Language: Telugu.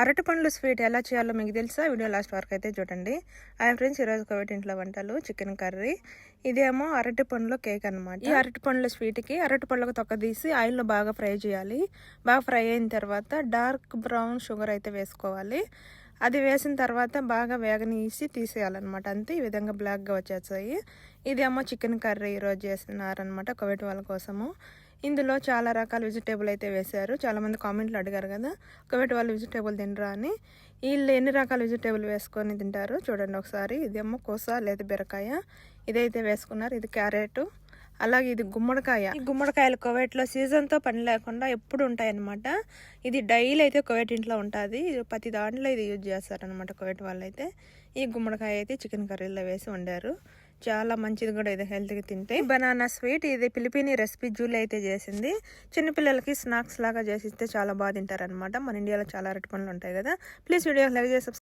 అరటి పండ్లు స్వీట్ ఎలా చేయాలో మీకు తెలుసా? వీడియో లాస్ట్ వరకు అయితే చూడండి. హాయ్ ఫ్రెండ్స్ ఈరోజు కోవిడ్ ఇంట్లో వంటలు చికెన్ కర్రీ. ఇదేమో అరటి పండ్ల కేక్ అనమాట ఈ అరటి పండ్ల స్వీట్కి అరటి పండ్లకు తొక్క తీసి ఆయిల్లో బాగా ఫ్రై చేయాలి. బాగా ఫ్రై అయిన తర్వాత డార్క్ బ్రౌన్ షుగర్ అయితే వేసుకోవాలి. అది వేసిన తర్వాత బాగా వేగనీసి తీసేయాలన్నమాట. అంతే ఈ విధంగా బ్లాక్గా వచ్చేస్తాయి. ఇదేమో చికెన్ కర్రీ ఈరోజు చేస్తున్నారనమాట కోవిడ్ వాళ్ళ కోసము. ఇందులో చాలా రకాల వెజిటేబుల్ అయితే వేశారు. చాలామంది కామెంట్లు అడిగారు కదా ఒకవేళ వాళ్ళు వెజిటేబుల్ తినరా అని. వీళ్ళు ఎన్ని రకాల వెజిటేబుల్ వేసుకొని తింటారు చూడండి ఒకసారి. ఇదేమో కోస లేదా బీరకాయ. ఇదైతే వేసుకున్నారు. ఇది క్యారెట్. అలాగే ఇది గుమ్మడికాయ. ఈ గుమ్మడికాయలు కోవేట్లో సీజన్తో పని లేకుండా ఎప్పుడు ఉంటాయన్నమాట. ఇది డైలీ అయితే కోవేట్ ఇంట్లో ఉంటుంది. ప్రతి దాంట్లో ఇది యూజ్ చేస్తారనమాట కోవేట్ వాళ్ళు అయితే ఈ గుమ్మడికాయ అయితే చికెన్ కర్రీలో వేసి వండారు. చాలా మంచిది కూడా ఇది హెల్త్కి తింటే. బనానా స్వీట్ ఇది పిలిపిని రెసిపీ జూలీ అయితే చేసింది. చిన్నపిల్లలకి స్నాక్స్ లాగా చేసిస్తే చాలా బాగా తింటారనమాట మన ఇండియాలో చాలా అరటి పనులు ఉంటాయి కదా. ప్లీజ్ వీడియో లైక్ చేసి